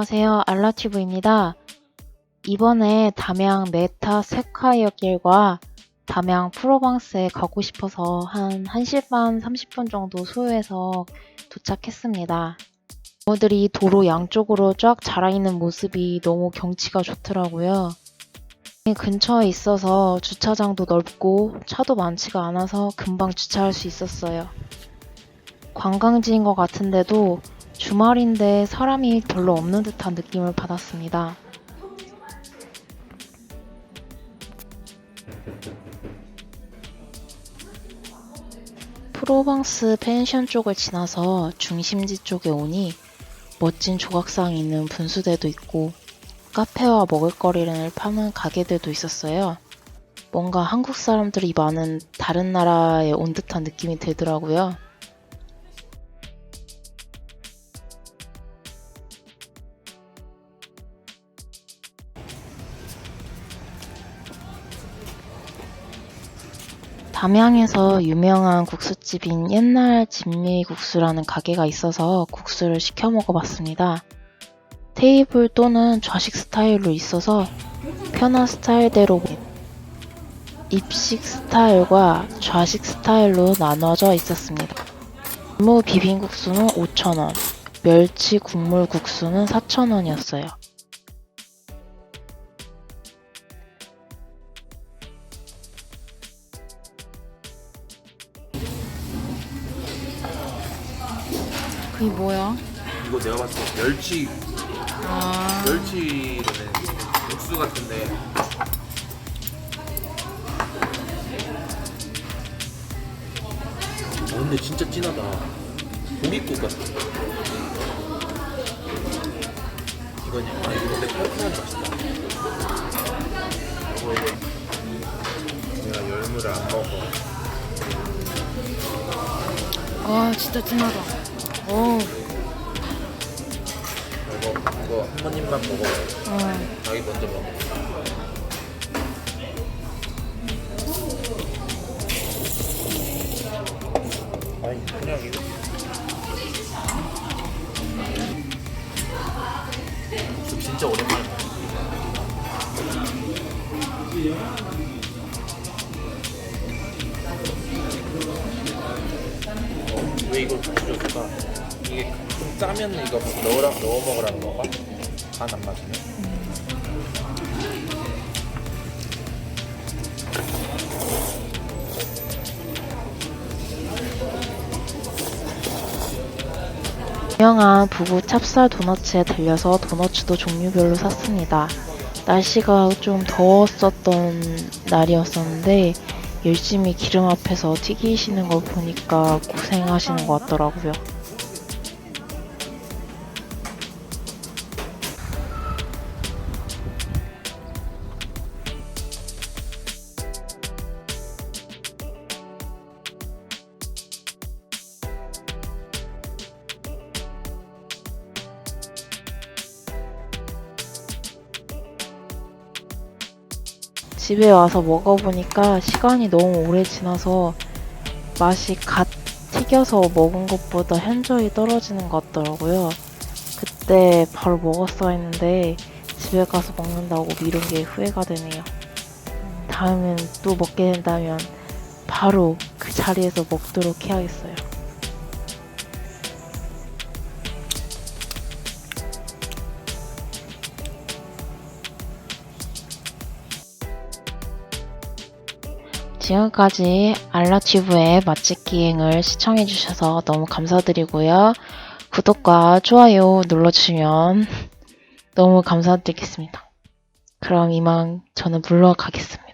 안녕하세요. 알라튜브입니다. 이번에 담양 메타 세콰이어 길과 담양 프로방스에 가고 싶어서 한 1시 반 30분 정도 소요해서 도착했습니다. 나무들이 도로 양쪽으로 쫙 자라있는 모습이 너무 경치가 좋더라고요. 근처에 있어서 주차장도 넓고 차도 많지가 않아서 금방 주차할 수 있었어요. 관광지인 것 같은데도 주말인데 사람이 별로 없는 듯한 느낌을 받았습니다. 프로방스 펜션 쪽을 지나서 중심지 쪽에 오니 멋진 조각상이 있는 분수대도 있고 카페와 먹을거리를 파는 가게들도 있었어요. 뭔가 한국 사람들이 많은 다른 나라에 온 듯한 느낌이 들더라고요. 담양에서 유명한 국수집인 옛날 진미국수라는 가게가 있어서 국수를 시켜 먹어봤습니다. 테이블 또는 좌식 스타일로 있어서 편한 스타일대로 입식 스타일과 좌식 스타일로 나눠져 있었습니다. 무 비빔국수는 5,000원, 멸치 국물 국수는 4,000원이었어요. 그게 뭐야? 이거 내가 봤을 때 멸치. 아, 멸치는 육수 같은데. 아 근데 진짜 진하다. 고깃국 같아. 이거냐? 아 이거 근데 깔끔한 맛이다. 이거 내가 열무를 안 먹어. 아 진짜 진하다. 어, 이거 이거 한 입만 먹어봐요 어. 자기 먼저 먹어 아니 그냥 이거 저 진짜 오랜만에 먹어 왜 이걸 같이 줬을까? 이게 좀 짜면 이거 넣으라 넣어 먹으라는 건가? 간안 맞으면? 유명한 부부 찹쌀 도너츠에 들려서 도너츠도 종류별로 샀습니다. 날씨가 좀 더웠었던 날이었었는데 열심히 기름 앞에서 튀기시는 걸 보니까 고생하시는 것 같더라고요. 집에 와서 먹어보니까 시간이 너무 오래 지나서 맛이 갓 튀겨서 먹은 것보다 현저히 떨어지는 것 같더라고요. 그때 바로 먹었어야 했는데 집에 가서 먹는다고 미룬 게 후회가 되네요. 다음엔 또 먹게 된다면 바로 그 자리에서 먹도록 해야겠어요. 지금까지 알라튜브의 맛집 기행을 시청해주셔서 너무 감사드리고요. 구독과 좋아요 눌러주시면 너무 감사드리겠습니다. 그럼 이만 저는 물러가겠습니다.